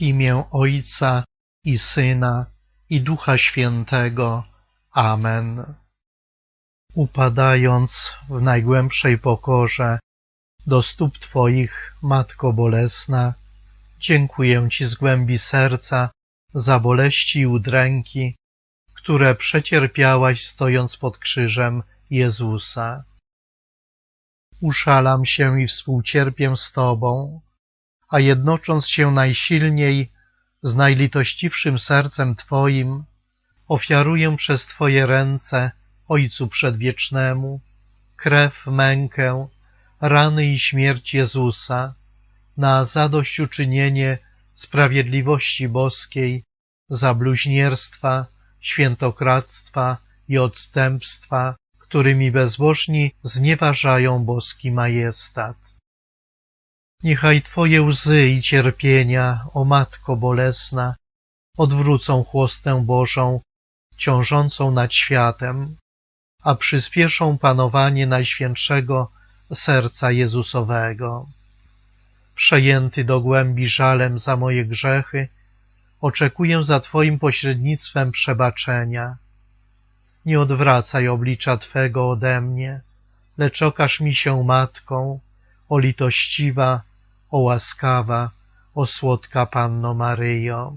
Imię Ojca i Syna i Ducha Świętego. Amen. Upadając w najgłębszej pokorze do stóp Twoich, Matko Bolesna, dziękuję Ci z głębi serca za boleści i udręki, które przecierpiałaś stojąc pod krzyżem Jezusa. Uszalam się i współcierpię z Tobą, a jednocząc się najsilniej z najlitościwszym sercem Twoim, ofiaruję przez Twoje ręce Ojcu Przedwiecznemu krew, mękę, rany i śmierć Jezusa na zadośćuczynienie sprawiedliwości boskiej za bluźnierstwa, świętokradztwa i odstępstwa, którymi bezbożni znieważają boski majestat. Niechaj Twoje łzy i cierpienia, o Matko Bolesna, odwrócą chłostę Bożą, ciążącą nad światem, a przyspieszą panowanie Najświętszego Serca Jezusowego. Przejęty do głębi żalem za moje grzechy, oczekuję za Twoim pośrednictwem przebaczenia. Nie odwracaj oblicza Twego ode mnie, lecz okaż mi się Matką, o litościwa, o łaskawa, o słodka Panno Maryjo.